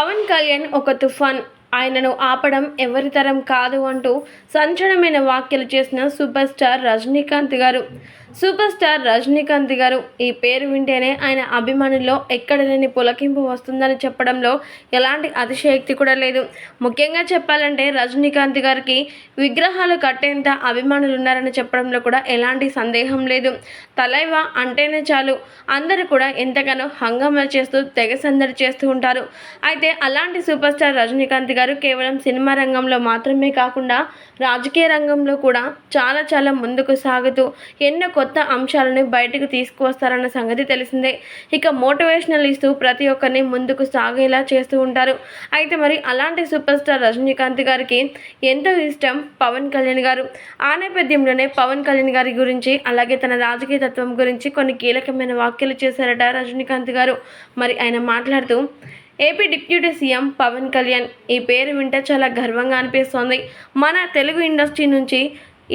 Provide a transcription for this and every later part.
పవన్ కళ్యాణ్ ఒక తుఫాన్. ఆయనను ఆపడం ఎవరితరం కాదు అంటూ సంచలనమైన వ్యాఖ్యలు చేసిన సూపర్ స్టార్ రజనీకాంత్ గారు. సూపర్ స్టార్ రజనీకాంత్ గారు ఈ పేరు వింటేనే ఆయన అభిమానుల్లో ఎక్కడ లేని పులకింపు వస్తుందని చెప్పడంలో ఎలాంటి అతిశయోక్తి కూడా లేదు. ముఖ్యంగా చెప్పాలంటే రజనీకాంత్ గారికి విగ్రహాలు కట్టేంత అభిమానులు ఉన్నారని చెప్పడంలో కూడా ఎలాంటి సందేహం లేదు. తలైవా అంటేనే చాలు. అందరూ కూడా ఎంతగానో హంగామా చేస్తూ తెగ సందడి చేస్తూ ఉంటారు. అయితే అలాంటి సూపర్ స్టార్ రజనీకాంత్ గారు కేవలం సినిమా రంగంలో మాత్రమే కాకుండా రాజకీయ రంగంలో కూడా చాలా చాలా ముందుకు సాగుతూ ఎన్నో కొత్త అంశాలను బయటకు తీసుకువస్తారన్న సంగతి తెలిసిందే. ఇక మోటివేషనల్ ఇస్తూ ప్రతి ఒక్కరిని ముందుకు సాగేలా చేస్తూ ఉంటారు. అయితే మరి అలాంటి సూపర్ స్టార్ రజనీకాంత్ గారికి ఎంతో ఇష్టం పవన్ కళ్యాణ్ గారు. ఆ నేపథ్యంలోనే పవన్ కళ్యాణ్ గారి గురించి అలాగే తన రాజకీయ తత్వం గురించి కొన్ని కీలకమైన వ్యాఖ్యలు చేశారట రజనీకాంత్ గారు. మరి ఆయన మాట్లాడుతూ AP deputy CM Pawan Kalyan ఈ పేరు వింటే చాలా గర్వంగా అనిపిస్తోంది. మన తెలుగు ఇండస్ట్రీ నుంచి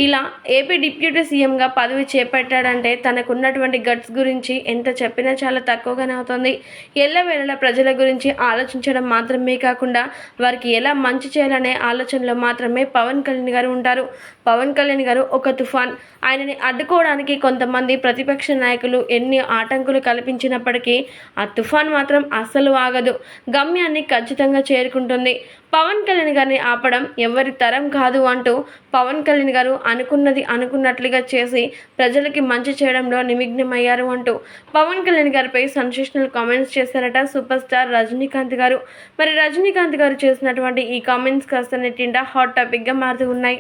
ఇలా ఏపీ డిప్యూటీ సీఎంగా పదవి చేపట్టాడంటే తనకున్నటువంటి గట్స్ గురించి ఎంత చెప్పినా చాలా తక్కువగానే అవుతుంది. ఎల్లవేళలా ప్రజల గురించి ఆలోచించడం మాత్రమే కాకుండా వారికి ఎలా మంచి చేయాలనే ఆలోచనలో మాత్రమే పవన్ కళ్యాణ్ గారు ఉంటారు. పవన్ కళ్యాణ్ గారు ఒక తుఫాన్. ఆయనని అడ్డుకోవడానికి కొంతమంది ప్రతిపక్ష నాయకులు ఎన్ని ఆటంకులు కల్పించినప్పటికీ ఆ తుఫాన్ మాత్రం అస్సలు ఆగదు. గమ్యాన్ని ఖచ్చితంగా చేరుకుంటుంది. పవన్ కళ్యాణ్ గారిని ఆపడం ఎవరి తరం కాదు అంటూ పవన్ కళ్యాణ్ గారు అనుకున్నది అనుకున్నట్లుగా చేసి ప్రజలకి మంచి చేయడంలో నిమగ్నమయ్యారు అంటూ పవన్ కళ్యాణ్ గారిపై సెన్సేషనల్ కామెంట్స్ చేశారట సూపర్ స్టార్ రజనీకాంత్ గారు. మరి రజనీకాంత్ గారు చేసినటువంటి ఈ కామెంట్స్ కాస్త నెట్టిండా హాట్ టాపిక్గా మారుతూ ఉన్నాయి.